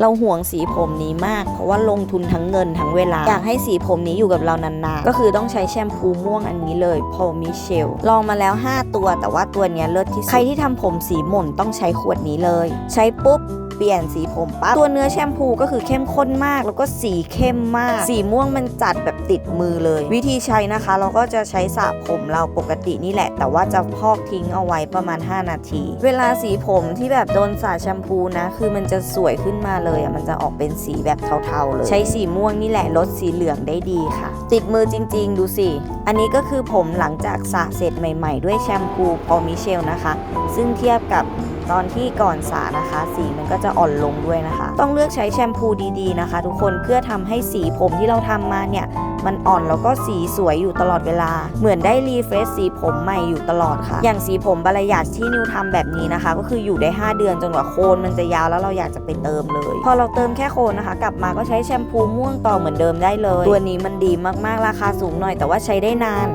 เราห่วงสีผมนี้มาก เพราะว่าลงทุนทั้งเงินทั้งเวลา อยากให้สีผมนี้อยู่กับเรานานๆ ก็คือต้องใช้แชมพูม่วงอันนี้เลยพอมิเชล ลองมาแล้ว 5 ตัว แต่ว่าตัวนี้เลิศที่สุด ใครที่ทำผมสีหม่นต้องใช้ขวดนี้เลย ใช้ปุ๊บ เปลี่ยนสีผมปั๊บตัวเนื้อแชมพูก็คือเข้มข้นมาก แล้วก็สีเข้มมาก สีม่วงมันจัดแบบติดมือเลย วิธีใช้นะคะ เราก็จะใช้สระผมเราปกตินี่แหละ แต่ว่าจะพอกทิ้งเอาไว้ประมาณ 5 นาที เวลาสีผมที่แบบโดนสระแชมพูนะ คือมันจะสวยขึ้นมาเลยอะมันจะออกเป็นสีแบบเทาๆเลย ใช้สีม่วงนี่แหละลดสีเหลืองได้ดีค่ะ ติดมือจริง ๆ ดูสิ อันนี้ก็คือผมหลังจากสระเสร็จใหม่ ๆ ด้วยแชมพูพอมิเชลนะคะ ซึ่งเทียบกับ ตอนที่ก่อนสระนะคะ สีมันก็จะอ่อนลงด้วยนะคะ ต้องเลือกใช้แชมพูดีๆนะคะ ทุกคนเพื่อทำให้สีผมที่เราทำมาเนี่ยมันอ่อนแล้วก็สีสวยอยู่ตลอดเวลา เหมือนได้รีเฟรชสีผมใหม่อยู่ตลอดค่ะ อย่างสีผมบาลายาชที่นิวทำแบบนี้นะคะ ก็คืออยู่ได้ 5 เดือนจนกว่าโคนมันจะยาวแล้วเราอยากจะไปเติมเลย พอเราเติมแค่โคนนะคะ กลับมาก็ใช้แชมพูม่วงต่อเหมือนเดิมได้เลย ตัวนี้มันดีมากๆราคาสูงหน่อยแต่ว่าใช้ได้นาน